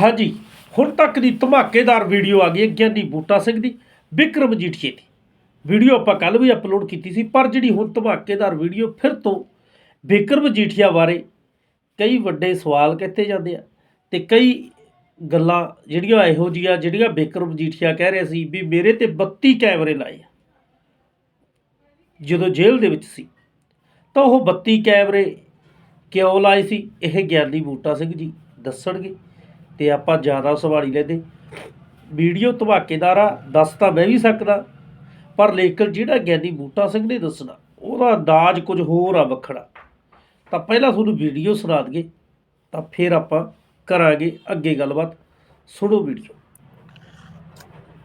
ਹਾਂਜੀ ਹੁਣ ਤੱਕ ਦੀ ਧਮਾਕੇਦਾਰ ਵੀਡੀਓ ਆ ਗਈ ਹੈ ਗਿਆਨੀ ਬੂਟਾ ਸਿੰਘ ਦੀ ਵਿਕਰਮ ਜੀਠੀਏ ਦੀ ਵੀਡੀਓ ਆਪਾਂ ਕੱਲ ਵੀ ਅਪਲੋਡ ਕੀਤੀ ਸੀ, ਪਰ ਜਿਹੜੀ ਹੁਣ ਧਮਾਕੇਦਾਰ ਵੀਡੀਓ ਫਿਰ ਤੋਂ ਵਿਕਰਮ ਜੀਠੀਆ ਬਾਰੇ ਕਈ ਵੱਡੇ ਸਵਾਲ ਕੀਤੇ ਜਾਂਦੇ ਆ ਤੇ ਕਈ ਗੱਲਾਂ ਜਿਹੜੀਆਂ ਇਹੋ ਜਿਹੀਆਂ, ਜਿਹੜੀਆਂ ਵਿਕਰਮ ਜੀਠੀਆ ਕਹਿ ਰਿਹਾ ਸੀ ਵੀ ਮੇਰੇ ਤੇ 32 ਕੈਮਰੇ ਲਾਏ ਆ। ਜਦੋਂ ਜੇਲ੍ਹ ਦੇ ਵਿੱਚ ਸੀ, ਤਾਂ ਉਹ 32 ਕੈਮਰੇ ਕਿਉਂ ਲਾਏ ਸੀ? ਇਹ ਗਿਆਨੀ ਬੂਟਾ ਸਿੰਘ ਜੀ ਦੱਸਣਗੇ। ਤੇ ਆਪਾਂ ਜ਼ਿਆਦਾ ਸਵਾਲ ਹੀ ਵੀਡੀਓ ਧਮਾਕੇਦਾਰ ਆ, ਦੱਸ ਤਾਂ ਮੈਂ ਵੀ ਸਕਦਾ। ਪਰ ਲੇਕਿਨ ਜਿਹੜਾ ਗਿਆਨੀ ਬੂਟਾ ਸਿੰਘ ਨੇ ਦੱਸਣਾ, ਉਹਦਾ ਅੰਦਾਜ਼ ਕੁਝ ਹੋਰ ਆ ਵੱਖਰਾ। ਤਾਂ ਪਹਿਲਾਂ ਤੁਹਾਨੂੰ ਵੀਡੀਓ ਸੁਣਾ ਦਈਏ, ਤਾਂ ਫਿਰ ਆਪਾਂ ਕਰਾਂਗੇ ਅੱਗੇ ਗੱਲਬਾਤ। ਸੁਣੋ ਵੀਡੀਓ।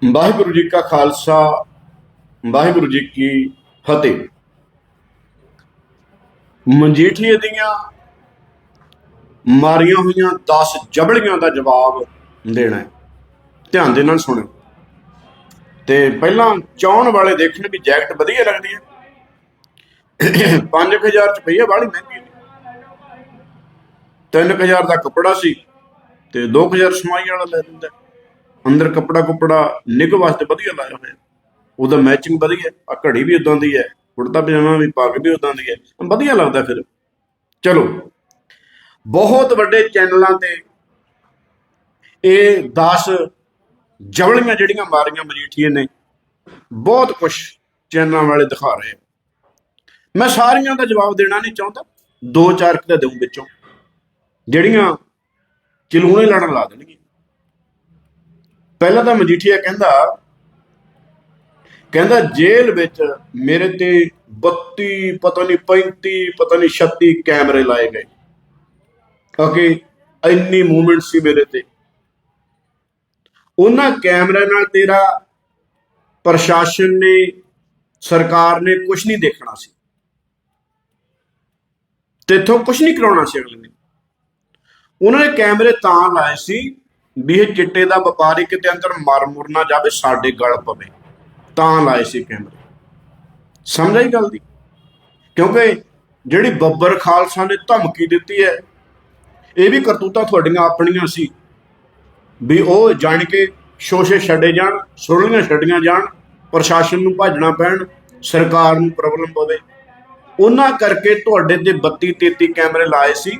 ਵਾਹਿਗੁਰੂ ਜੀ ਕਾ ਖਾਲਸਾ, ਵਾਹਿਗੁਰੂ ਜੀ ਕੀ ਫਤਿਹ। ਮਨਜੀਠੀਏ ਦੀਆਂ ਮਾਰੀਆਂ ਹੋਈਆਂ 10 ਜਬੜੀਆਂ ਦਾ ਜਵਾਬ ਦੇਣਾ ਹੈ। ਧਿਆਨ ਦੇ ਨਾਲ ਸੁਣੋ ਤੇ ਪਹਿਲਾਂ ਚਾਹਣ ਵਾਲੇ ਦੇਖਣ ਵੀ ਜੈਕਟ ਵਧੀਆ ਲੱਗਦੀ ਹੈ। 5000 ਚ ਪਈ ਹੈ, ਬਾਹਲੀ ਮਹਿੰਗੀ ਨਹੀਂ 3000 ਦਾ ਕੱਪੜਾ ਸੀ ਤੇ 2000 ਸਮਾਈ ਵਾਲਾ ਲੈ ਲੈਂਦਾ ਅੰਦਰ ਕੱਪੜਾ ਕੁਪੜਾ ਨਿੱਘ ਵਾਸਤੇ ਵਧੀਆ ਲਾਇਆ ਹੋਇਆ। ਉਹਦਾ ਮੈਚਿੰਗ ਵਧੀਆ ਆ ਘੜੀ ਵੀ ਉਦਾਂ ਦੀ ਹੈ ਕੁੜਤਾ ਪਜਾਮਾ ਵੀ ਪੱਗ ਵੀ ਉਦਾਂ ਦੀ ਹੈ। ਵਧੀਆ ਲੱਗਦਾ ਫਿਰ। ਚਲੋ ਬਹੁਤ ਵੱਡੇ ਚੈਨਲਾਂ ਤੇ ਇਹ 10 ਜਵਲੀਆਂ ਜਿਹੜੀਆਂ ਮਾਰੀਆਂ ਮਜੀਠੀਏ ਨੇ, ਬਹੁਤ ਕੁਝ ਚੈਨਲਾਂ ਵਾਲੇ ਦਿਖਾ ਰਹੇ ਮੈਂ ਸਾਰੀਆਂ ਦਾ ਜਵਾਬ ਦੇਣਾ ਨਹੀਂ ਚਾਹੁੰਦਾ, ਦੋ ਚਾਰ ਕਿਤੇ ਦਊਂ ਵਿੱਚੋਂ, ਜਿਹੜੀਆਂ ਚਲੂਣੇ ਲੜਨ ਲਾ ਦੇਣਗੀਆਂ। ਪਹਿਲਾਂ ਤਾਂ ਮਜੀਠੀਆ ਕਹਿੰਦਾ ਕਹਿੰਦਾ ਜੇਲ੍ਹ ਵਿੱਚ ਮੇਰੇ ਤੇ 32 ਪਤਾ ਨਹੀਂ 35 ਪਤਾ ਨਹੀਂ 36 ਕੈਮਰੇ ਲਾਏ ਗਏ। ਓਕੇ ਇੰਨੀ ਮੂਵਮੈਂਟ ਸੀ ਮੇਰੇ ਤੇ। ਉਹਨਾਂ ਕੈਮਰਿਆਂ ਨਾਲ ਤੇਰਾ ਪ੍ਰਸ਼ਾਸਨ ਨੇ, ਸਰਕਾਰ ਨੇ ਕੁਝ ਨਹੀਂ ਦੇਖਣਾ ਸੀ। ਤੇਥੋਂ ਕੁਝ ਨਹੀਂ ਕਰਾਉਣਾ ਸੀ ਅਗਲੇ ਨੇ। ਉਹਨਾਂ ਨੇ ਕੈਮਰੇ ਤਾਂ ਲਾਏ ਸੀ ਵੀ ਇਹ ਚਿੱਟੇ ਦਾ ਵਪਾਰੀ ਕਿਤੇ ਅੰਦਰ ਮਰ ਮੁਰ ਨਾ ਜਾਵੇ, ਸਾਡੇ ਗਲ ਪਵੇ। ਤਾਂ ਲਾਏ ਸੀ ਕੈਮਰੇ। ਸਮਝ ਆਈ ਗੱਲ ਦੀ? ਕਿਉਂਕਿ ਜਿਹੜੀ ਬੱਬਰ ਖਾਲਸਾ ਨੇ ਧਮਕੀ ਦਿੱਤੀ ਹੈ ਇਹ ਵੀ ਕਰਤੂਤਾਂ ਤੁਹਾਡੀਆਂ ਆਪਣੀਆਂ ਸੀ ਵੀ ਉਹ ਜਾਣ ਕੇ ਸ਼ੋਸ਼ੇ ਛੱਡੇ ਜਾਣ, ਸੁਰਲੀਆਂ ਛੱਡੀਆਂ ਜਾਣ, ਪ੍ਰਸ਼ਾਸਨ ਨੂੰ ਭੱਜਣਾ ਪੈਣ, ਸਰਕਾਰ ਨੂੰ ਪ੍ਰੋਬਲਮ ਪਵੇ। ਉਹਨਾਂ ਕਰਕੇ ਤੁਹਾਡੇ ਤੇ 32 33 ਕੈਮਰੇ ਲਾਏ ਸੀ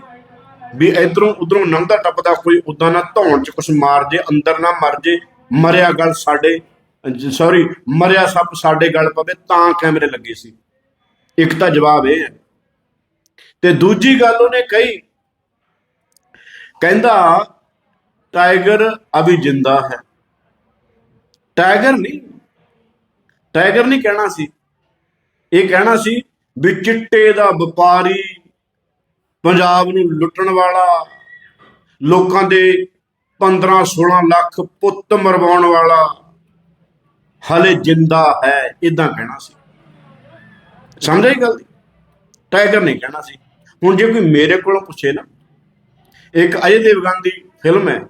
ਵੀ ਇਧਰੋਂ ਉਧਰੋਂ ਨੰਦਾ ਟੱਪਦਾ ਕੋਈ ਉਦਾਂ ਨਾ ਧੌਣ ਚ ਕੁਛ ਮਾਰ ਜੇ, ਅੰਦਰ ਨਾ ਮਰ ਜੇ, ਮਰਿਆ ਗਲ ਸਾਡੇ ਸੌਰੀ ਮਰਿਆ ਸੱਪ ਸਾਡੇ ਗਲ ਪਵੇ ਤਾਂ ਕੈਮਰੇ ਲੱਗੇ ਸੀ। ਇੱਕ ਤਾਂ ਜਵਾਬ ਇਹ ਹੈ। ਤੇ ਦੂਜੀ ਗੱਲ ਉਹਨੇ ਕਹੀ ਕਹਿੰਦਾ, ਟਾਈਗਰ ਅਭੀ ਜਿੰਦਾ ਹੈ। ਟਾਈਗਰ ਨਹੀਂ ਟਾਈਗਰ ਨਹੀਂ ਕਹਿਣਾ ਸੀ। ਇਹ ਕਹਿਣਾ ਸੀ, ਵੀ ਚਿੱਟੇ ਦਾ ਵਪਾਰੀ, ਪੰਜਾਬ ਨੂੰ ਲੁੱਟਣ ਵਾਲਾ, ਲੋਕਾਂ ਦੇ 15 16 ਲੱਖ ਪੁੱਤ ਮਰਵਾਉਣ ਵਾਲਾ, ਹਲੇ ਜਿੰਦਾ ਹੈ। ਇਦਾਂ ਕਹਿਣਾ ਸੀ। ਸਮਝ ਗੱਲ ਟਾਈਗਰ ਨਹੀਂ ਕਹਿਣਾ ਸੀ। ਹੁਣ ਜੇ ਕੋਈ ਮੇਰੇ ਕੋਲੋਂ ਪੁੱਛੇ ਨਾ ਇੱਕ ਅਜੇ ਦੇਵਗਨ ਦੀ ਫਿਲਮ ਹੈ।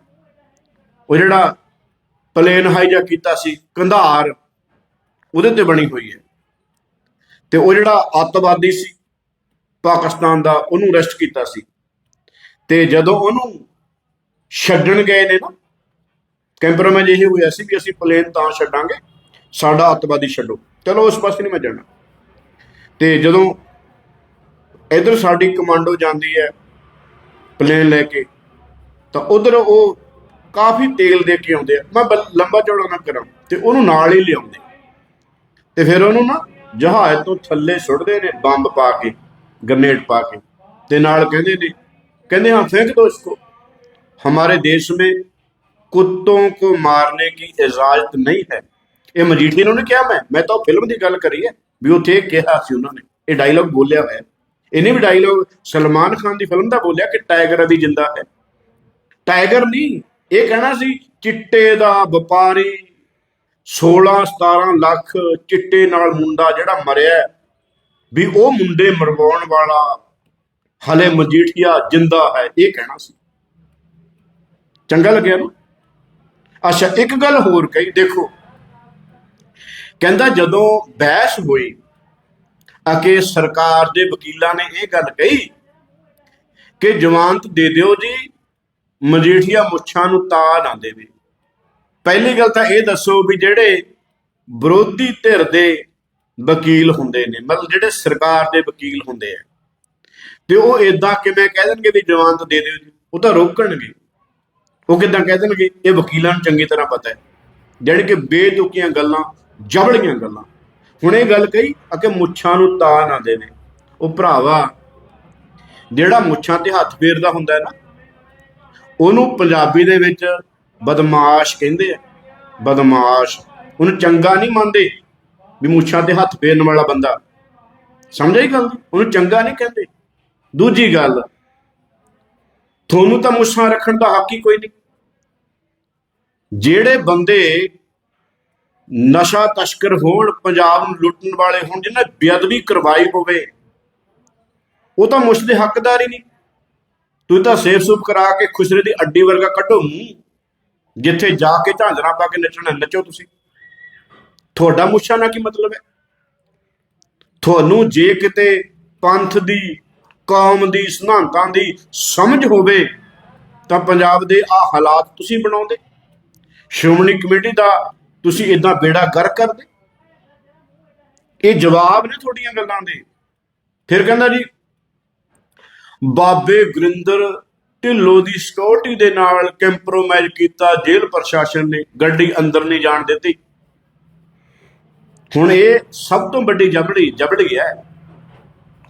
ਉਹ ਜਿਹੜਾ ਪਲੇਨ ਹਾਈਜੈਕ ਕੀਤਾ ਸੀ, ਕੰਧਾਰ, ਉਹਦੇ ਤੇ ਬਣੀ ਹੋਈ ਹੈ। ਤੇ ਉਹ ਜਿਹੜਾ ਅੱਤਵਾਦੀ ਸੀ, ਪਾਕਿਸਤਾਨ ਦਾ, ਉਹਨੂੰ ਅਰੈਸਟ ਕੀਤਾ ਸੀ। ਤੇ ਜਦੋਂ ਉਹਨੂੰ ਛੱਡਣ ਗਏ ਨੇ ਨਾ ਕੰਪਰੋਮਾਈਜ਼ ਇਹ ਹੋਇਆ ਸੀ ਕਿ ਅਸੀਂ ਪਲੇਨ ਤਾਂ ਛੱਡਾਂਗੇ, ਸਾਡਾ ਅੱਤਵਾਦੀ ਛੱਡੋ। ਚਲੋ ਉਸ ਪਾਸੇ ਨਹੀਂ ਮੈਂ ਜਾਣਾ। ਤੇ ਜਦੋਂ ਇਧਰ ਸਾਡੀ ਕਮਾਂਡੋ ਜਾਂਦੀ ਹੈ ਪਲੇਨ ਲੈ ਕੇ ਤਾਂ ਉਧਰ ਉਹ ਕਾਫੀ ਤੇਲ ਦੇ ਕੇ ਆਉਂਦੇ ਆ ਮੈਂ ਬ- ਲੰਬਾ ਚੌੜਾ ਨਾ ਕਰਾਂ ਤੇ ਉਹਨੂੰ ਨਾਲ ਹੀ ਲਿਆਉਂਦੇ ਤੇ ਫਿਰ ਉਹਨੂੰ ਨਾ ਜਹਾਜ਼ ਤੋਂ ਥੱਲੇ ਸੁੱਟਦੇ ਨੇ ਬੰਬ ਪਾ ਕੇ ਗ੍ਰਨੇਡ ਪਾ ਕੇ ਤੇ ਨਾਲ ਕਹਿੰਦੇ ਨੇ ਕਹਿੰਦੇ ਹਾਂ फेंक दो इसको हमारे देश में कुत्तों को मारने की इजाजत नहीं है ਇਹ ਮਜੀਠੀ ਨੇ ਉਹਨੇ ਕਿਹਾ ਮੈਂ ਮੈਂ ਤਾਂ ਫਿਲਮ ਦੀ ਗੱਲ ਕਰੀ ਹੈ ਵੀ ਉੱਥੇ ਇਹ ਕਿਹਾ ਸੀ ਉਹਨਾਂ ਨੇ ਇਹ ਡਾਇਲੌਗ ਬੋਲਿਆ ਹੋਇਆ ਹੈ। ਇਹਨੇ ਵੀ ਡਾਇਲੋਗ ਸਲਮਾਨ ਖਾਨ ਦੀ ਫਿਲਮ ਦਾ ਬੋਲਿਆ ਕਿ ਟਾਈਗਰ ਅਭੀ ਜਿੰਦਾ ਹੈ। ਟਾਈਗਰ ਨਹੀਂ, ਇਹ ਕਹਿਣਾ ਸੀ, ਚਿੱਟੇ ਦਾ ਵਪਾਰੀ 16 17 ਲੱਖ ਚਿੱਟੇ ਨਾਲ ਮੁੰਡਾ ਜਿਹੜਾ ਮਰਿਆ ਵੀ ਉਹ ਮੁੰਡੇ ਮਰਵਾਉਣ ਵਾਲਾ ਹਲੇ ਮਜੀਠੀਆ ਜਿੰਦਾ ਹੈ, ਇਹ ਕਹਿਣਾ ਸੀ। ਚੰਗਾ ਲੱਗਿਆ ਨਾ? ਅੱਛਾ, ਇੱਕ ਗੱਲ ਹੋਰ ਕਹੀ, ਦੇਖੋ, ਕਹਿੰਦਾ ਜਦੋਂ ਬਹਿਸ ਹੋਈ ਅਕੇ ਸਰਕਾਰ ਦੇ ਵਕੀਲਾਂ ਨੇ ਇਹ ਗੱਲ ਕਹੀ ਕਿ ਜ਼ਮਾਨਤ ਦੇ ਦਿਓ ਜੀ, ਮਜੀਠੀਆ ਮੁੱਛਾਂ ਨੂੰ ਤਾ ਨਾ ਦੇਵੇ। ਪਹਿਲੀ ਗੱਲ ਤਾਂ ਇਹ ਦੱਸੋ ਵੀ ਜਿਹੜੇ ਵਿਰੋਧੀ ਧਿਰ ਦੇ ਵਕੀਲ ਹੁੰਦੇ ਨੇ, ਮਤਲਬ ਜਿਹੜੇ ਸਰਕਾਰ ਦੇ ਵਕੀਲ ਹੁੰਦੇ ਆ, ਤੇ ਉਹ ਇਦਾਂ ਕਿਵੇਂ ਕਹਿ ਦੇਣਗੇ ਵੀ ਜ਼ਮਾਨਤ ਦੇ ਦਿਓ ਜੀ? ਉਹ ਤਾਂ ਰੋਕਣਗੇ। ਉਹ ਕਿਦਾਂ ਕਹਿ ਦੇਣਗੇ? ਇਹ ਵਕੀਲਾਂ ਨੂੰ ਚੰਗੀ ਤਰ੍ਹਾਂ ਪਤਾ ਹੈ। ਜਿਹੜੇ ਕਿ ਬੇਤੁਕੀਆਂ ਗੱਲਾਂ, ਜਬੜੀਆਂ ਗੱਲਾਂ। ਹੁਣ ਇਹ ਗੱਲ ਕਹੀ ਆ ਮੁੱਛਾਂ ਨੂੰ ਤਾ ਨਾ ਦੇਵੇ। ਉਹ ਭਰਾਵਾ, ਜਿਹੜਾ ਮੁੱਛਾਂ ਤੇ ਹੱਥ ਫੇਰਦਾ ਹੁੰਦਾ ਹੈ ਨਾ, ਉਹਨੂੰ ਪੰਜਾਬੀ ਦੇ ਵਿੱਚ ਬਦਮਾਸ਼ ਕਹਿੰਦੇ ਆ। ਬਦਮਾਸ਼, ਉਹਨੂੰ ਚੰਗਾ ਨਹੀਂ ਮੰਨਦੇ ਵੀ ਮੁੱਛਾਂ ਤੇ ਹੱਥ ਫੇਰਨ ਵਾਲਾ ਬੰਦਾ। ਸਮਝਿਆ ਇਹ ਗੱਲ? ਉਹਨੂੰ ਚੰਗਾ ਨਹੀਂ ਕਹਿੰਦੇ। ਦੂਜੀ ਗੱਲ, ਤੁਹਾਨੂੰ ਤਾਂ ਮੁੱਛਾਂ ਰੱਖਣ ਦਾ ਹੱਕ ਹੀ ਕੋਈ ਨਹੀਂ। ਜਿਹੜੇ ਬੰਦੇ ਨਸ਼ਾ ਤਸਕਰ ਹੋਣ, ਪੰਜਾਬ ਨੂੰ ਲੁੱਟਣ ਵਾਲੇ ਹੋਣ ਜਿਨ੍ਹਾਂ ਬੇਅਦਬੀ ਕਰਵਾਈ ਹੋਵੇ, ਉਹ ਤਾਂ ਮੁੱਛ ਦੇ ਹੱਕਦਾਰ ਹੀ ਨਹੀਂ। ਤੂੰ ਤਾਂ ਸੇਫ ਸੁਪ ਕਰਾ ਕੇ ਖੁਸਰੇ ਦੀ ਅੱਡੀ ਵਰਗਾ ਕੱਢੋ ਮੂੰਹ, ਜਿੱਥੇ ਜਾ ਕੇ ਝਾਂਜਰਾਂ ਪਾ ਕੇ ਨੱਚਣਾ, ਨੱਚੋ ਤੁਸੀਂ। ਤੁਹਾਡਾ ਮੁੱਛਾਂ ਨਾਲ ਕੀ ਮਤਲਬ ਹੈ? ਤੁਹਾਨੂੰ ਜੇ ਕਿਤੇ ਪੰਥ ਦੀ, ਕੌਮ ਦੀ, ਸਿਧਾਂਤਾਂ ਦੀ ਸਮਝ ਹੋਵੇ, ਤਾਂ ਪੰਜਾਬ ਦੇ ਆ ਹਾਲਾਤ ਤੁਸੀਂ ਬਣਾਉਂਦੇ। ਸ਼੍ਰੋਮਣੀ ਕਮੇਟੀ ਦਾ ਤੁਸੀਂ ਇਦਾਂ ਬੇੜਾ ਕਰ ਕਰਦੇ? ਇਹ ਜਵਾਬ ਨੇ ਤੁਹਾਡੀਆਂ ਗੱਲਾਂ ਦੇ। ਫਿਰ ਕਹਿੰਦਾ ਜੀ, ਬਾਬੇ ਗੁਰਿੰਦਰ ਢਿੱਲੋਂ ਦੀ ਸਿਕਿਉਰਿਟੀ ਦੇ ਨਾਲ ਕੰਪਰੋਮਾਈਜ਼ ਕੀਤਾ, ਜੇਲ੍ਹ ਪ੍ਰਸ਼ਾਸਨ ਨੇ, ਗੱਡੀ ਅੰਦਰ ਨਹੀਂ ਜਾਣ ਦਿੱਤੀ। ਹੁਣ ਇਹ ਸਭ ਤੋਂ ਵੱਡੀ ਜਬੜੀ ਜਬੜੀ ਹੈ।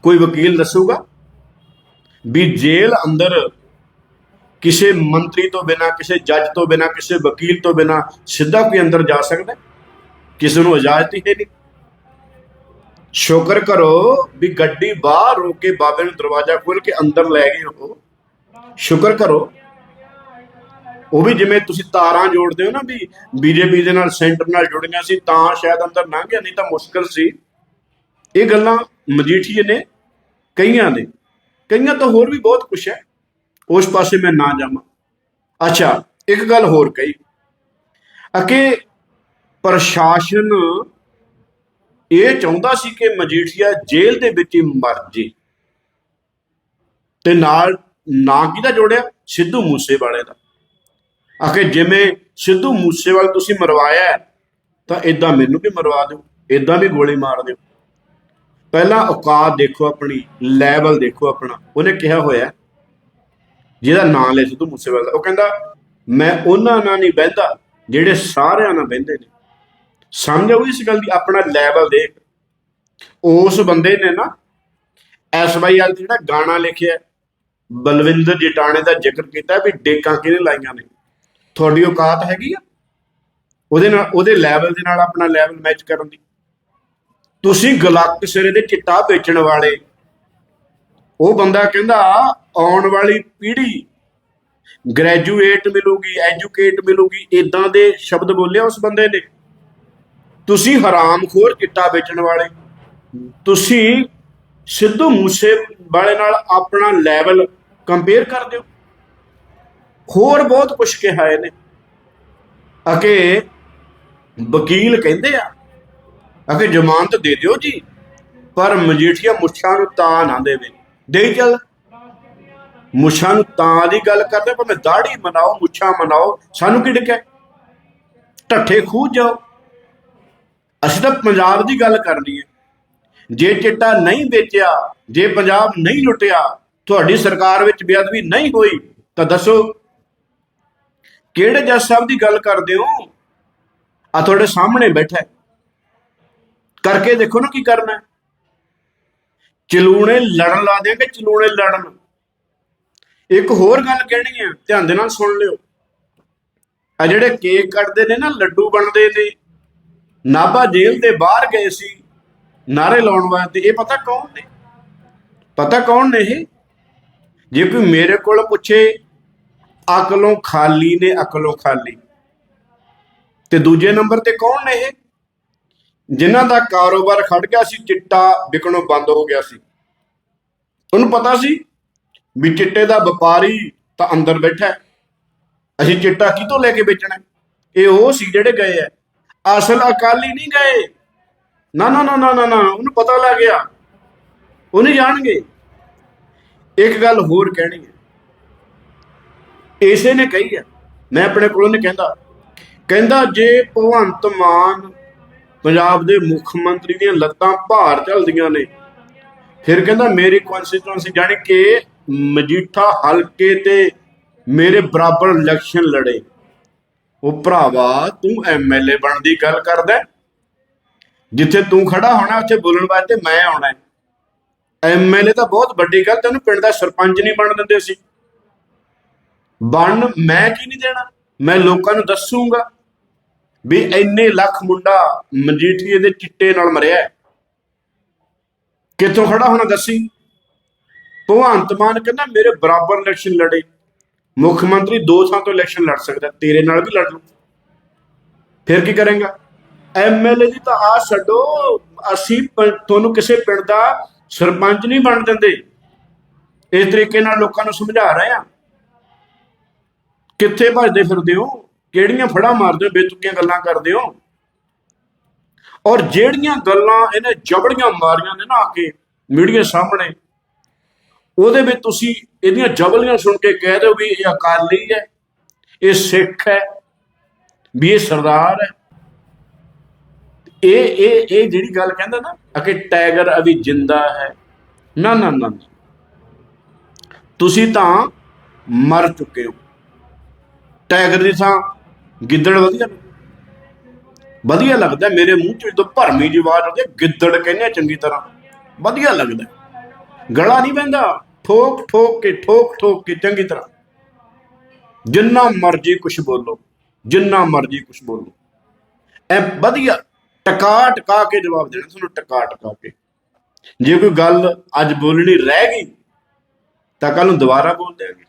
ਕੋਈ ਵਕੀਲ ਦੱਸੂਗਾ ਵੀ ਜੇਲ੍ਹ ਅੰਦਰ ਕਿਸੇ ਮੰਤਰੀ ਤੋਂ ਬਿਨਾ, ਕਿਸੇ ਜੱਜ ਤੋਂ ਬਿਨਾ, ਕਿਸੇ ਵਕੀਲ ਤੋਂ ਬਿਨਾ ਸਿੱਧਾ ਕੋਈ ਅੰਦਰ ਜਾ ਸਕਦਾ? ਕਿਸੇ ਨੂੰ ਇਜਾਜ਼ਤ ਹੀ ਨਹੀਂ। ਸ਼ੁਕਰ ਕਰੋ ਵੀ ਗੱਡੀ ਬਾਹਰ ਰੋਕ ਕੇ ਬਾਬੇ ਨੂੰ ਦਰਵਾਜ਼ਾ ਖੋਲ ਕੇ ਅੰਦਰ ਲੈ ਗਏ ਉਹ ਸ਼ੁਕਰ ਕਰੋ। ਉਹ ਵੀ ਜਿਵੇਂ ਤੁਸੀਂ ਤਾਰਾਂ ਜੋੜਦੇ ਹੋ ਨਾ ਵੀ ਬੀਜੇਪੀ ਦੇ ਨਾਲ, ਸੈਂਟਰ ਨਾਲ ਜੁੜੀਆਂ ਸੀ, ਤਾਂ ਸ਼ਾਇਦ ਅੰਦਰ ਲੰਘ ਗਿਆ, ਨਹੀਂ ਤਾਂ ਮੁਸ਼ਕਲ ਸੀ। ਇਹ ਗੱਲਾਂ ਮਜੀਠੀਏ ਨੇ ਕਈਆਂ ਨੇ ਕਈਆਂ ਤਾਂ ਹੋਰ ਵੀ ਬਹੁਤ ਕੁਝ ਹੈ। ਉਸ ਪਾਸੇ ਮੈਂ ਨਾ ਜਾਵਾਂ। ਅੱਛਾ, ਇੱਕ ਗੱਲ ਹੋਰ ਕਹੀ। ਅਕੇ ਪ੍ਰਸ਼ਾਸਨ ਇਹ ਚਾਹੁੰਦਾ ਸੀ ਕਿ ਮਜੀਠੀਆ ਜੇਲ੍ਹ ਦੇ ਵਿੱਚ ਹੀ ਮਰ ਜੇ। ਤੇ ਨਾਲ ਨਾਂ ਕਿਹਦਾ ਜੋੜਿਆ? ਸਿੱਧੂ ਮੂਸੇਵਾਲੇ ਦਾ। ਆਖੇ ਜਿਵੇਂ ਸਿੱਧੂ ਮੂਸੇਵਾਲ ਤੁਸੀਂ ਮਰਵਾਇਆ ਤਾਂ ਇਦਾਂ ਮੈਨੂੰ ਵੀ ਮਰਵਾ ਦਿਓ ਇਦਾਂ ਵੀ ਗੋਲੀ ਮਾਰ ਦਿਓ। ਪਹਿਲਾਂ ਔਕਾਤ ਦੇਖੋ ਆਪਣੀ, ਲੈਵਲ ਦੇਖੋ ਆਪਣਾ। ਉਹਨੇ ਕਿਹਾ ਹੋਇਆ ਜਿਹਦਾ ਨਾਂ ਲੈ ਸਿੱਧੂ ਮੂਸੇਵਾਲ। ਦਾ ਉਹ ਕਹਿੰਦਾ, ਮੈਂ ਉਹਨਾਂ ਨਾਲ ਨਹੀਂ ਬਹਿੰਦਾ ਜਿਹੜੇ ਸਾਰਿਆਂ ਨਾਲ ਬਹਿੰਦੇ ਨੇ। ਸਮਝ ਸਮਝੋ ਇਸ ਗੱਲ ਦੀ? ਆਪਣਾ ਲੈਵਲ ਦੇਖ। ਉਸ ਬੰਦੇ ਨੇ ਨਾ ਐਸਵਾਈਐਲ ਜਿਹੜਾ ਗਾਣਾ ਲਿਖਿਆ, ਬਲਵਿੰਦਰ ਜਟਾਣੇ ਦਾ ਜ਼ਿਕਰ ਕੀਤਾ ਵੀ ਡੇਕਾਂ ਕਿਹਨੇ ਲਾਈਆਂ ਨੇ। ਤੁਹਾਡੀ ਔਕਾਤ ਹੈਗੀ ਆ? ਉਹਦੇ ਨਾਲ, ਉਹਦੇ ਲੈਵਲ ਦੇ ਨਾਲ ਆਪਣਾ ਲੈਵਲ ਮੈਚ ਕਰਨ ਦੀ। ਤੁਸੀਂ ਗਲਤ ਸਿਰੇ ਦੇ ਚਿੱਟਾ ਵੇਚਣ ਵਾਲੇ ਉਹ ਬੰਦਾ ਕਹਿੰਦਾ, ਆਉਣ ਵਾਲੀ ਪੀੜ੍ਹੀ ਗ੍ਰੈਜੂਏਟ ਮਿਲੂਗੀ ਐਜੂਕੇਟ ਮਿਲੂਗੀ ਇਦਾਂ ਦੇ ਸ਼ਬਦ ਬੋਲੇ ਉਸ ਬੰਦੇ ਨੇ। ਤੁਸੀਂ ਹਰਾਮਖੋਰ ਚਿੱਟਾ ਵੇਚਣ ਵਾਲੇ। ਤੁਸੀਂ ਸਿੱਧੂ ਮੂਸੇ ਵਾਲੇ ਨਾਲ ਆਪਣਾ ਲੈਵਲ ਕੰਪੇਅਰ ਕਰਦੇ ਹੋ ਹੋਰ ਬਹੁਤ ਕੁਝ ਕਿਹਾ ਇਹਨੇ। ਅਕੇ ਵਕੀਲ ਕਹਿੰਦੇ ਆ, ਅਕੇ ਜ਼ਮਾਨਤ ਦੇ ਦਿਓ ਜੀ, ਪਰ ਮਜੀਠੀਆ ਮੁੱਛਾਂ ਨੂੰ ਤਾਂ ਨਾ ਦੇਵੇ। ਦੇਈ ਚੱਲ। ਮੁੱਛਾਂ ਨੂੰ ਤਾਂ ਦੀ ਗੱਲ ਕਰਦੇ, ਭਾਵੇਂ ਦਾੜੀ ਮਨਾਓ, ਮੁੱਛਾਂ ਮਨਾਓ, ਸਾਨੂੰ ਕੀ ਡਿੱਕਾ ਢੱਠੇ ਖੂਜ ਜਾਓ। ਅਸੀਂ ਤਾਂ ਪੰਜਾਬ ਦੀ ਗੱਲ ਕਰਨੀ ਹੈ। ਜੇ ਚਿੱਟਾ ਨਹੀਂ ਵੇਚਿਆ, ਜੇ ਪੰਜਾਬ ਨਹੀਂ ਲੁੱਟਿਆ, ਤੁਹਾਡੀ ਸਰਕਾਰ ਵਿੱਚ ਬੇਅਦਬੀ ਨਹੀਂ ਹੋਈ, ਤਾਂ ਦੱਸੋ, ਕਿਹੜੇ ਜੱਜ ਸਾਹਿਬ ਦੀ ਗੱਲ ਕਰਦੇ ਹੋ? ਆ ਤੁਹਾਡੇ ਸਾਹਮਣੇ ਬੈਠਾ ਕਰਕੇ ਦੇਖੋ ਨਾ ਕੀ ਕਰਨਾ ਚਲੂਣੇ ਲੜਨ ਲਾ ਦੇਗੇ ਚਲੂਣੇ ਲੜਨ। ਇੱਕ ਹੋਰ ਗੱਲ ਕਹਿਣੀ ਹੈ ਧਿਆਨ ਦੇ ਨਾਲ ਸੁਣ ਲਿਓ। ਆ ਜਿਹੜੇ ਕੇਕ ਕੱਟਦੇ ਨੇ ਨਾ, ਲੱਡੂ ਬਣਦੇ ਨੇ, ਨਾਭਾ ਜੇਲ੍ਹ ਦੇ ਬਾਹਰ ਗਏ ਸੀ ਨਾਰੇ ਲਾਉਣ ਵਾਸਤੇ, ਇਹ ਪਤਾ ਕੌਣ ਨੇ? ਪਤਾ ਕੌਣ ਨੇ ਇਹ? ਜੇ ਕੋਈ ਮੇਰੇ ਕੋਲ ਪੁੱਛੇ, ਅਕਲੋਂ ਖਾਲੀ ਨੇ, ਅਕਲੋਂ ਖਾਲੀ। ਤੇ ਦੂਜੇ ਨੰਬਰ ਤੇ ਕੌਣ ਨੇ ਇਹ? ਜਿਨ੍ਹਾਂ ਦਾ ਕਾਰੋਬਾਰ ਖੜ ਗਿਆ ਸੀ, ਚਿੱਟਾ ਵਿਕਣੋਂ ਬੰਦ ਹੋ ਗਿਆ ਸੀ। ਉਹਨੂੰ ਪਤਾ ਸੀ ਵੀ ਚਿੱਟੇ ਦਾ ਵਪਾਰੀ ਤਾਂ ਅੰਦਰ ਬੈਠਾ ਅਸੀਂ ਚਿੱਟਾ ਕਿਤੋਂ ਲੈ ਕੇ ਵੇਚਣਾ ਇਹ ਉਹ ਸੀ ਜਿਹੜੇ ਗਏ ਆ ਅਸਲ ਅਕਾਲੀ ਨਹੀਂ ਗਏ। ਨਾ ਨਾ ਨਾ ਨਾ ਨਾ ਨਾ, ਉਹਨੂੰ ਪਤਾ ਲੱਗ ਗਿਆ। ਉਹ ਨਹੀਂ ਜਾਣਗੇ। ਇੱਕ ਗੱਲ ਹੋਰ ਕਹਿਣੀ ਹੈ। ਇਸੇ ਨੇ ਕਹੀ ਹੈ। ਮੈਂ ਆਪਣੇ ਕੋਲੋਂ ਨਹੀਂ ਕਹਿੰਦਾ। ਕਹਿੰਦਾ ਜੇ ਭਗਵੰਤ ਮਾਨ ਪੰਜਾਬ ਦੇ ਮੁੱਖ ਮੰਤਰੀ ਦੀਆਂ ਲੱਤਾਂ ਭਾਰ ਚੱਲਦੀਆਂ ਨੇ। ਫਿਰ ਕਹਿੰਦਾ, ਮੇਰੀ ਕਨਸਟੀਟੂਐਂਸੀ ਜਾਣੀ ਕਿ ਮਜੀਠਾ ਹਲਕੇ ਤੇ ਮੇਰੇ ਬਰਾਬਰ ਇਲੈਕਸ਼ਨ ਲੜੇ। ਉਹ ਭਰਾਵਾ, ਤੂੰ ਐਮਐਲਏ ਬਣਨ ਦੀ ਗੱਲ ਕਰਦਾ ਜਿੱਥੇ ਤੂੰ ਖੜਾ ਹੋਣਾ, ਉੱਥੇ ਬੋਲਣ ਵਾਸਤੇ ਮੈਂ ਆਉਣਾ ਐਮਐਲਏ ਤਾਂ ਬਹੁਤ ਵੱਡੀ ਗੱਲ, ਤੈਨੂੰ ਪਿੰਡ ਦਾ ਸਰਪੰਚ ਨਹੀਂ ਬਣ ਦਿੰਦੇ ਸੀ ਬਣ ਮੈਂ ਕੀ ਨਹੀਂ ਦੇਣਾ? ਮੈਂ ਲੋਕਾਂ ਨੂੰ ਦੱਸੂਗਾ। ਵੀ ਇੰਨੇ ਲੱਖ ਮੁੰਡਾ ਮਜੀਠੀਏ ਦੇ ਚਿੱਟੇ ਨਾਲ ਮਰਿਆ ਕਿੱਥੋਂ ਖੜਾ ਹੋਣਾ ਦੱਸੀ? ਭਗਵੰਤ ਮਾਨ ਕਹਿੰਦਾ ਮੇਰੇ ਬਰਾਬਰ ਇਲੈਕਸ਼ਨ ਲੜੇ। ਮੁੱਖ ਮੰਤਰੀ ਦੋ ਥਾਂ ਤੋਂ ਇਲੈਕਸ਼ਨ ਲੜ ਸਕਦਾ, ਤੇਰੇ ਨਾਲ ਵੀ ਲੜ ਲੂ ਫਿਰ ਕੀ ਕਰੇਗਾ? ਐਮਐਲਏ ਦੀ ਤਾਂ ਆ ਛੱਡੋ, ਅਸੀਂ ਤੁਹਾਨੂੰ ਕਿਸੇ ਪਿੰਡ ਦਾ ਸਰਪੰਚ ਨਹੀਂ ਬਣ ਦਿੰਦੇ। ਇਸ ਤਰੀਕੇ ਨਾਲ ਲੋਕਾਂ ਨੂੰ ਸਮਝਾ ਰਹੇ ਆ ਕਿੱਥੇ ਭੱਜਦੇ ਫਿਰਦੇ ਹੋ? ਕਿਹੜੀਆਂ ਫੜਾ ਮਾਰਦੇ ਹੋ, ਬੇਤੁਕੀਆਂ ਗੱਲਾਂ ਕਰਦੇ ਹੋ? ਔਰ ਜਿਹੜੀਆਂ ਗੱਲਾਂ ਇਹਨੇ ਜਬੜੀਆਂ ਮਾਰੀਆਂ ਨੇ ਨਾ ਆ ਕੇ ਮੀਡੀਆ ਸਾਹਮਣੇ, ਉਹਦੇ ਵਿੱਚ ਤੁਸੀਂ ਇਹਦੀਆਂ ਜਬਲੀਆਂ ਸੁਣ ਕੇ ਕਹਿ ਦਿਓ ਵੀ ਇਹ ਅਕਾਲੀ ਹੈ, ਇਹ ਸਿੱਖ ਹੈ, ਵੀ ਇਹ ਸਰਦਾਰ ਹੈ। ਇਹ ਇਹ ਇਹ ਜਿਹੜੀ ਗੱਲ ਕਹਿੰਦਾ ਨਾ ਅਕੇ ਟਾਈਗਰ ਅਭੀ ਜਿੰਦਾ ਹੈ ਨਾ ਨਾ ਨਾ। ਤੁਸੀਂ ਤਾਂ ਮਰ ਚੁੱਕੇ ਹੋ। ਟਾਈਗਰ ਦੀ ਥਾਂ ਗਿੱਦੜ ਵਧੀਆ ਵਧੀਆ ਲੱਗਦਾ ਮੇਰੇ ਮੂੰਹ ਚੋਂ ਜਦੋਂ ਭਰਮੀ ਜਿਹੀ ਆਵਾਜ਼ ਆਉਂਦੀ ਹੈ, ਗਿੱਦੜ ਕਹਿੰਦੇ ਆ ਚੰਗੀ ਤਰ੍ਹਾਂ। ਵਧੀਆ ਲੱਗਦਾ ਗਲਾ ਨਹੀਂ ਪੈਂਦਾ ਠੋਕ ਠੋਕ ਕੇ, ਠੋਕ ਠੋਕ ਕੇ ਚੰਗੀ ਤਰ੍ਹਾਂ। ਜਿੰਨਾ ਮਰਜ਼ੀ ਕੁਝ ਬੋਲੋ। ਜਿੰਨਾ ਮਰਜ਼ੀ ਕੁਝ ਬੋਲੋ। ਐ ਵਧੀਆ ਟਕਾ ਟਕਾ ਕੇ ਜਵਾਬ ਦੇਣਾ। ਤੁਹਾਨੂੰ ਟਕਾ ਟਕਾ ਕੇ। ਜੇ ਕੋਈ ਗੱਲ ਅੱਜ ਬੋਲਣੀ ਰਹਿ ਗਈ, ਤਾਂ ਕੱਲ ਨੂੰ ਦੁਬਾਰਾ ਬੋਲ ਦਿਆਂਗੇ।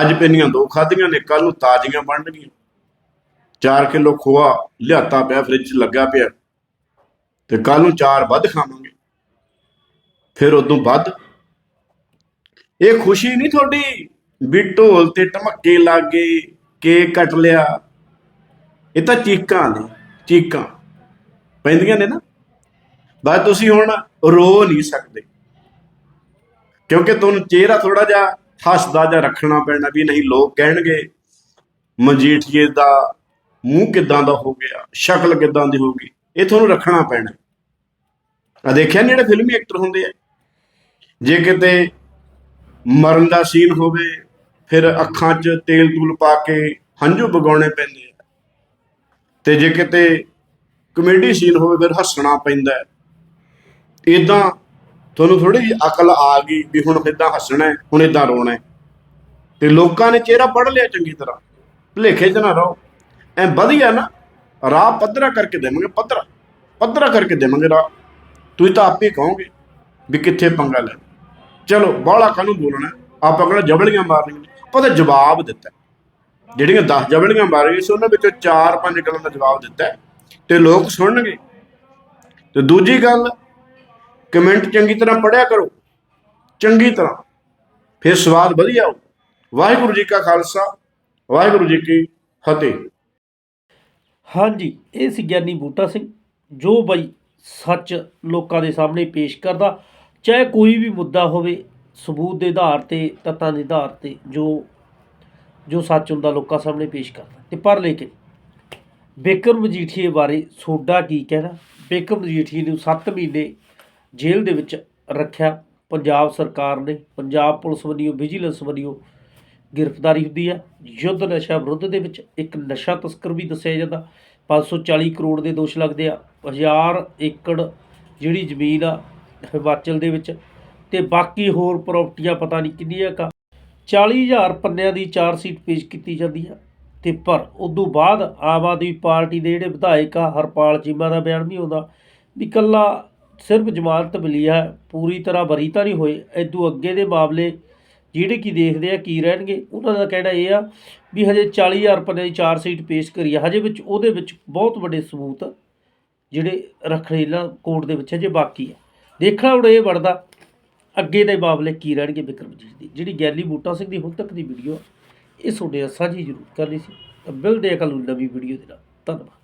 ਅੱਜ ਪੈਨੀਆਂ ਦੋ ਖਾਧੀਆਂ ਨੇ ਕੱਲ ਨੂੰ ਤਾਜ਼ੀਆਂ ਬਣਨਗੀਆਂ। 4 ਕਿਲੋ ਖੋਆ, ਲਿਆਤਾ ਪਿਆ ਫ੍ਰਿਜ 'ਚ ਲੱਗਾ ਪਿਆ। ਤੇ ਕੱਲ ਨੂੰ ਚਾਰ ਵੱਧ ਖਾਵਾਂਗੇ। ਫਿਰ ਉਦੋਂ ਵੱਧ ਇਹ ਖੁਸ਼ੀ ਨਹੀਂ ਤੁਹਾਡੀ ਵੀ ਢੋਲ ਤੇ ਟਮੱਕੇ ਲੱਗ ਕੇਕ ਕੱਟ ਲਿਆ। ਇਹ ਤਾਂ ਚੀਕਾਂ ਨੇ, ਚੀਕਾਂ। ਪੈਂਦੀਆਂ ਨੇ ਨਾ। ਬਸ ਤੁਸੀਂ ਹੁਣ ਰੋ ਨਹੀਂ ਸਕਦੇ। ਕਿਉਂਕਿ ਤੁਹਾਨੂੰ ਚਿਹਰਾ ਥੋੜਾ ਜਿਹਾ ਹੱਸਦਾ ਜਾਂ ਰੱਖਣਾ ਪੈਣਾ ਵੀ ਨਹੀਂ, ਲੋਕ ਕਹਿਣਗੇ ਮਜੀਠੀਏ ਦਾ ਮੂੰਹ ਕਿਦਾਂ ਦਾ ਹੋ ਗਿਆ, ਸ਼ਕਲ ਕਿਦਾਂ ਦੀ ਹੋਗੀ ਇਹ ਤੁਹਾਨੂੰ ਰੱਖਣਾ ਪੈਣਾ। ਆ ਦੇਖਿਆ ਜਿਹੜੇ ਫਿਲਮੀ ਐਕਟਰ ਹੁੰਦੇ ਆ? ਜੇ ਕਿਤੇ ਮਰਨ ਦਾ ਸੀਨ ਹੋਵੇ, ਫਿਰ ਅੱਖਾਂ 'ਚ ਤੇਲ ਤੂਲ ਪਾ ਕੇ ਹੰਝੂ ਵਗਾਉਣੇ ਪੈਂਦੇ ਆ। ਤੇ ਜੇ ਕਿਤੇ ਕਮੇਡੀ ਸੀਨ ਹੋਵੇ, ਫਿਰ ਹੱਸਣਾ ਪੈਂਦਾ। ਹੈ ਇਦਾਂ ਤੁਹਾਨੂੰ ਥੋੜੀ ਜਿਹੀ ਅਕਲ ਆ ਗਈ ਵੀ ਹੁਣ ਇਦਾਂ ਹੱਸਣਾ ਹੈ, ਹੁਣ ਇਦਾਂ ਰੋਣਾ ਹੈ। ਤੇ ਲੋਕਾਂ ਨੇ ਚਿਹਰਾ ਪੜ ਲਿਆ ਚੰਗੀ ਤਰ੍ਹਾਂ। ਭੁਲੇਖੇ 'ਚ ਨਾ ਰਹੋ। ਐ ਵਧੀਆ ਨਾ, ਰਾਹ ਪੱਧਰਾ ਕਰਕੇ ਦੇਵਾਂਗੇ, ਪੱਧਰਾ। ਪੱਧਰਾ ਕਰਕੇ ਦੇਵਾਂਗੇ ਰਾਹ। ਤੁਸੀਂ ਤਾਂ ਆਪੇ ਕਹੋਗੇ ਵੀ ਕਿੱਥੇ ਪੰਗਾ ਲੈ ਚਲੋ, ਬਾਹਲਾ ਕਾਹਨੂੰ ਬੋਲਣਾ? ਆਪਾਂ ਕਿਹੜਾ ਜਬਲੀਆਂ ਮਾਰਨੀਆਂ ਨੇ ਪਤਾ ਜਵਾਬ ਦਿੱਤਾ ਜਿਹੜੀਆਂ 10 ਜਬਲੀਆਂ ਮਾਰੀਆਂ ਸੀ, ਉਹਨਾਂ ਵਿੱਚੋਂ 4-5 ਗੱਲਾਂ ਦਾ ਜਵਾਬ ਦਿੱਤਾ ਹੈ। ਤੇ ਲੋਕ ਸੁਣਨਗੇ। ਤੇ ਦੂਜੀ ਗੱਲ ਕਮੈਂਟ ਚੰਗੀ ਤਰ੍ਹਾਂ ਪੜਿਆ ਕਰੋ, ਚੰਗੀ ਤਰ੍ਹਾਂ। ਫਿਰ ਸਵਾਦ ਵਧੀਆ ਹੋ ਵਾਹਿਗੁਰੂ ਜੀ ਕਾ ਖਾਲਸਾ, ਵਾਹਿਗੁਰੂ ਜੀ ਕੀ ਫਤਿਹ। ਹਾਂਜੀ, ਇਹ ਸੀ ਗਿਆਨੀ ਬੂਟਾ ਸਿੰਘ, ਜੋ ਬਈ ਸੱਚ ਲੋਕਾਂ ਦੇ ਸਾਹਮਣੇ ਪੇਸ਼ ਕਰਦਾ। ਚਾਹੇ ਕੋਈ ਵੀ ਮੁੱਦਾ ਹੋਵੇ, ਸਬੂਤ ਦੇ ਆਧਾਰ ਤੇ, ਤੱਤਾਂ ਦੇ ਆਧਾਰ ਤੇ, ਜੋ ਜੋ ਸੱਚ ਹੁੰਦਾ ਲੋਕਾਂ ਸਾਹਮਣੇ ਪੇਸ਼ ਕਰਦਾ। ਤੇ ਪਰ ਲੇਕਿਨ ਬੇਕਰ ਮਜੀਠੀਏ ਬਾਰੇ ਸੋਡਾ ਕੀ ਕਹਿਣਾ? ਬੇਕਰ ਮਜੀਠੀਏ ਨੂੰ 7 ਮਹੀਨੇ ਜੇਲ੍ਹ ਦੇ ਵਿੱਚ ਰੱਖਿਆ। ਪੰਜਾਬ ਸਰਕਾਰ ਨੇ ਪੰਜਾਬ ਪੁਲਿਸ ਵੱਲੋਂ ਵਿਜੀਲੈਂਸ ਵੱਲੋਂ ਗ੍ਰਿਫਤਾਰੀ ਹੁੰਦੀ ਆ। ਯੁੱਧ ਨਸ਼ਾ ਵਿਰੁੱਧ ਦੇ ਵਿੱਚ ਇੱਕ ਨਸ਼ਾ ਤਸਕਰ ਵੀ ਦੱਸਿਆ ਜਾਂਦਾ। 540 ਕਰੋੜ ਦੇ ਦੋਸ਼ ਲੱਗਦੇ ਆ। ਹਜ਼ਾਰ ਏਕੜ ਜਿਹੜੀ ਜ਼ਮੀਨ ਆ, ਹਿਮਾਚਲ ਦੇ ਵਿੱਚ। ਤੇ ਬਾਕੀ ਹੋਰ ਪ੍ਰਾਪਰਟੀਆਂ ਪਤਾ ਨਹੀਂ ਕਿੰਨੀਆਂ ਕਾ 40000 ਪੰਨਿਆਂ ਦੀ ਚਾਰ ਸੀਟ ਪੇਸ਼ ਕੀਤੀ ਜਾਂਦੀ ਆ। ਤੇ ਪਰ ਉਦੋਂ ਬਾਅਦ ਆਮ ਆਦਮੀ ਪਾਰਟੀ ਦੇ ਜਿਹੜੇ ਵਿਧਾਇਕ ਆ, ਹਰਪਾਲ ਚੀਮਾ ਦਾ ਬਿਆਨ ਵੀ ਆਉਂਦਾ ਵੀ ਕੱਲਾ ਸਿਰਫ ਜ਼ਮਾਨਤ ਮਿਲੀ ਹੈ ਪੂਰੀ ਤਰ੍ਹਾਂ ਬਰੀ ਤਾਂ ਨਹੀਂ ਹੋਏ। ਇਦੋਂ ਅੱਗੇ ਦੇ ਮਾਮਲੇ ਜਿਹੜੇ ਕੀ ਦੇਖਦੇ ਆ, ਕੀ ਰਹਿਣਗੇ, ਉਹਨਾਂ ਦਾ ਕਹਿਣਾ ਇਹ ਆ ਵੀ ਹਜੇ 40000 ਰੁਪਏ ਦੀ ਚਾਰ ਸੀਟ ਪੇਸ਼ ਕਰੀ ਆ। ਹਜੇ ਵਿੱਚ, ਉਹਦੇ ਵਿੱਚ ਬਹੁਤ ਵੱਡੇ ਸਬੂਤ ਜਿਹੜੇ ਰੱਖਣੇ ਨਾ ਕੋਰਟ ਦੇ ਵਿੱਚ ਹਜੇ ਬਾਕੀ ਆ। ਦੇਖਣਾ ਹੁਣ ਇਹ ਵੜਦਾ ਅੱਗੇ ਦੇ ਮਾਮਲੇ ਕੀ ਰਹਿਣਗੇ ਬਿਕਰਮਜੀਤ ਦੀ। ਜਿਹੜੀ ਗੈਲੀ ਬੂਟਾ ਸਿੰਘ ਦੀ ਹੁਣ ਤੱਕ ਦੀ ਵੀਡੀਓ ਇਹ ਤੁਹਾਡੇ ਨਾਲ ਸਾਂਝੀ ਜ਼ਰੂਰ ਕਰਨੀ ਸੀ। ਤਾਂ ਮਿਲਦੇ ਆ ਕੱਲ੍ਹ ਨੂੰ ਨਵੀਂ ਵੀਡੀਓ ਦੇ ਨਾਲ। ਧੰਨਵਾਦ।